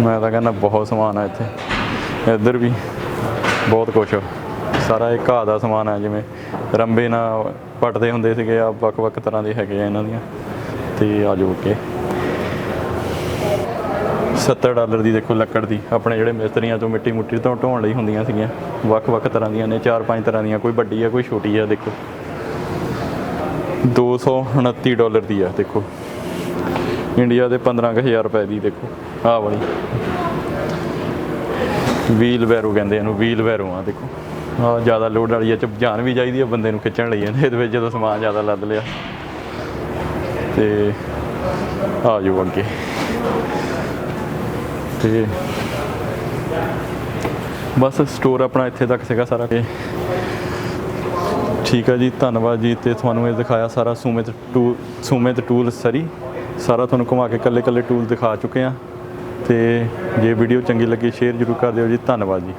ਮੈਂ ਤਾਂ ਕਹਿੰਦਾ ਬਹੁਤ ਸਮਾਨ ਆ ਇੱਥੇ। ਇੱਧਰ ਵੀ ਬਹੁਤ ਕੁਛ ਸਾਰਾ ਇਹ ਘਾਹ ਦਾ ਸਮਾਨ ਆ, ਜਿਵੇਂ ਰੰਬੇ ਨਾਲ ਪਟਦੇ ਹੁੰਦੇ ਸੀਗੇ, ਆ ਵੱਖ-ਵੱਖ ਤਰ੍ਹਾਂ ਦੇ ਹੈਗੇ ਆ ਇਹਨਾਂ ਦੀਆਂ। ਤੇ ਆ ਜੋ ਕੇ 70 ਡਾਲਰ ਦੀ ਦੇਖੋ ਲੱਕੜ ਦੀ, ਆਪਣੇ ਜਿਹੜੇ ਮਿਸਤਰੀਆਂ ਤੋਂ ਮਿੱਟੀ ਮੁੱਟੀ ਤੋਂ ਢੋਣ ਲਈ ਹੁੰਦੀਆਂ ਸੀਗੀਆਂ। ਵੱਖ-ਵੱਖ ਤਰ੍ਹਾਂ ਦੀਆਂ ਨੇ, ਚਾਰ ਪੰਜ ਤਰ੍ਹਾਂ ਦੀਆਂ, ਕੋਈ ਵੱਡੀ ਆ, ਕੋਈ ਛੋਟੀ ਆ, ਦੇਖੋ। 229 ਡਾਲਰ ਦੀ ਆ, ਦੇਖੋ। ਇੰਡੀਆ ਦੇ 15000 ਰੁਪਏ ਦੀ, ਦੇਖੋ। ਆਹ ਵਾਲੀ। ਵੀਲ ਵੈਰੋ ਕਹਿੰਦੇ ਇਹਨੂੰ, ਵੀਲ ਵੈਰੋ ਆ, ਦੇਖੋ। ਆ ਜ਼ਿਆਦਾ ਲੋਡ ਵਾਲੀ ਆ ਚ ਜਾਨ ਵੀ ਚਾਹੀਦੀ ਆ, ਬੰਦੇ ਨੂੰ ਖਿੱਚਣ ਲਈ ਇਹਦੇ ਵਿੱਚ ਜਦੋਂ ਸਮਾਨ ਜ਼ਿਆਦਾ ਲੱਦ ਲਿਆ। ਤੇ ਆ ਜਾਓ ਅੱਗੇ। ਤੇ ਬਸ ਸਟੋਰ ਆਪਣਾ ਇੱਥੇ ਤੱਕ ਸੀਗਾ ਸਾਰਾ। ਤੇ ਠੀਕ ਹੈ ਜੀ, ਧੰਨਵਾਦ ਜੀ। ਤੇ ਤੁਹਾਨੂੰ ਇਹ ਦਿਖਾਇਆ ਸਾਰਾ Sumit tool Sumit tool Surrey. ਸਾਰਾ ਤੁਹਾਨੂੰ ਘੁਮਾ ਕੇ ਕੱਲੇ ਕੱਲੇ ਟੂਲ ਦਿਖਾ ਚੁੱਕੇ ਆ। ਤੇ ਜੇ ਵੀਡੀਓ ਚੰਗੀ ਲੱਗੀ ਸ਼ੇਅਰ ਜ਼ਰੂਰ ਕਰ ਦਿਓ ਜੀ। ਧੰਨਵਾਦ ਜੀ।